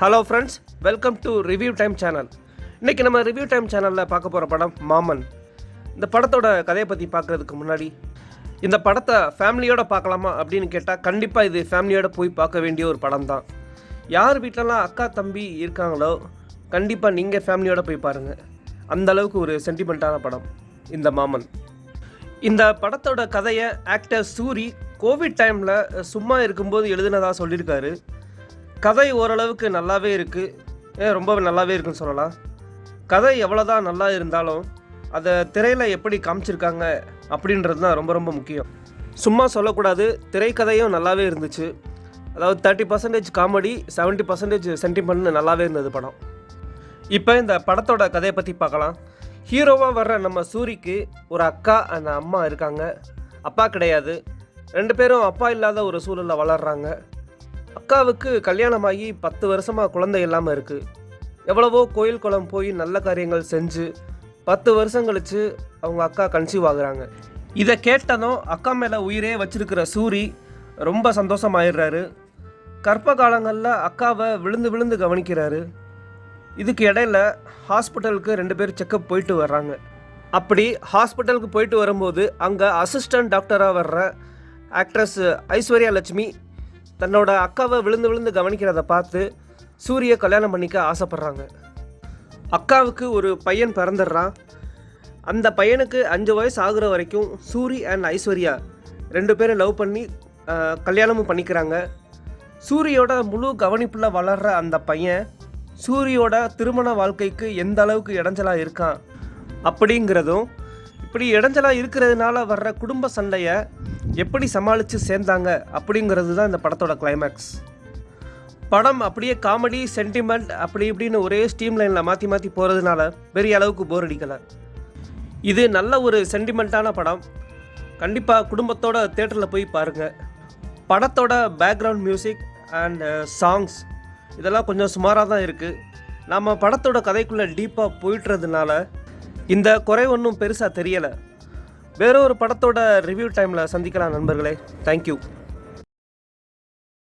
Hello friends welcome to review time channel இன்றைக்கி நம்ம review time சேனலில் பார்க்க போகிற படம் மாமன். இந்த படத்தோட கதையை பற்றி பார்க்குறதுக்கு முன்னாடி இந்த படத்தை ஃபேமிலியோடு பார்க்கலாமா அப்படின்னு கேட்டால் கண்டிப்பாக இது ஃபேமிலியோடு போய் பார்க்க வேண்டிய ஒரு படம் தான். யார் வீட்டிலலாம் அக்கா தம்பி இருக்காங்களோ கண்டிப்பாக நீங்கள் ஃபேமிலியோடு போய் பாருங்கள் அந்த அளவுக்கு ஒரு சென்டிமெண்ட்டான படம் இந்த மாமன். இந்த படத்தோட கதையை ஆக்டர் சூரி கோவிட் டைமில் சும்மா இருக்கும்போது எழுதினதாக சொல்லியிருக்காரு. கதை ஓரளவுக்கு நல்லாவே இருக்குது ரொம்ப நல்லாவே இருக்குன்னு சொல்லலாம். கதை எவ்வளோதான் நல்லா இருந்தாலும் அதை திரையில் எப்படி காமிச்சிருக்காங்க அப்படின்றது தான் ரொம்ப ரொம்ப முக்கியம். சும்மா சொல்லக்கூடாது திரைக்கதையும் நல்லாவே இருந்துச்சு. அதாவது thirty percentage comedy seventy percentage சென்டிமெண்ட்னு நல்லாவே இருந்தது படம். இப்போ இந்த படத்தோட கதையை பற்றி பார்க்கலாம். ஹீரோவாக வர்ற நம்ம சூரிக்கு ஒரு அக்கா அந்த அம்மா இருக்காங்க. அப்பா கிடையாது. ரெண்டு பேரும் அப்பா இல்லாத ஒரு சூழலில் வளர்கிறாங்க அக்காவுக்கு கல்யாணமாகி பத்து வருஷமாக குழந்தை இல்லாமல் இருக்குது எவ்வளவோ கோயில் குளம் போய் நல்ல காரியங்கள் செஞ்சு பத்து வருஷம் கழித்து அவங்க அக்கா கன்சீவ் ஆகுறாங்க. இதை கேட்டதும் அக்கா மேலே உயிரே வச்சிருக்கிற சூரி ரொம்ப சந்தோஷமாயிடுறாரு. கர்ப்ப காலங்களில் அக்காவை விழுந்து விழுந்து கவனிக்கிறாரு. இதுக்கு இடையில ஹாஸ்பிட்டலுக்கு ரெண்டு பேர் செக்கப் போயிட்டு வர்றாங்க. அப்படி ஹாஸ்பிட்டலுக்கு போயிட்டு வரும்போது அங்கே அசிஸ்டன்ட் டாக்டராக வர்ற ஆக்ட்ரஸ் ஐஸ்வர்யா லட்சுமி தன்னோட அக்காவை விழுந்து விழுந்து கவனிக்கிறத பார்த்து சூரிய கல்யாணம் பண்ணிக்க ஆசைப்பட்றாங்க. அக்காவுக்கு ஒரு பையன் பிறந்துடுறான். அந்த பையனுக்கு அஞ்சு வயசு ஆகுற வரைக்கும் சூரி அண்ட் ஐஸ்வர்யா ரெண்டு பேரும் லவ் பண்ணி கல்யாணமும் பண்ணிக்கிறாங்க. சூரியோட முழு கவனிப்பில் வளர்கிற அந்த பையன் சூரியோட திருமண வாழ்க்கைக்கு எந்த அளவுக்கு இடைஞ்சலாக இருக்கான் அப்படிங்கிறதும் இப்படி இடைஞ்சலாக இருக்கிறதுனால வர்ற குடும்ப சண்டையை எப்படி சமாளித்து சேர்ந்தாங்க அப்படிங்கிறது தான் இந்த படத்தோட கிளைமேக்ஸ் படம் அப்படியே காமெடி சென்டிமெண்ட் அப்படி இப்படின்னு ஒரே ஸ்டீம் லைனில் மாற்றி மாற்றி போகிறதுனால பெரிய அளவுக்கு போர் அடிக்கலை. இது நல்ல ஒரு சென்டிமெண்ட்டான படம். கண்டிப்பாக குடும்பத்தோட தேட்டரில் போய் பாருங்கள் படத்தோட பேக்ரவுண்ட் மியூசிக் அண்ட் சாங்ஸ் இதெல்லாம் கொஞ்சம் சுமாராக தான் இருக்குது நம்ம படத்தோட கதைக்குள்ளே டீப்பாக போயிட்டுறதுனால இந்த குறை ஒன்றும் பெருசாக தெரியலை. வேற ஒரு படத்தோட ரிவ்யூ டைமில் சந்திக்கலாம் நண்பர்களே. தேங்க்யூ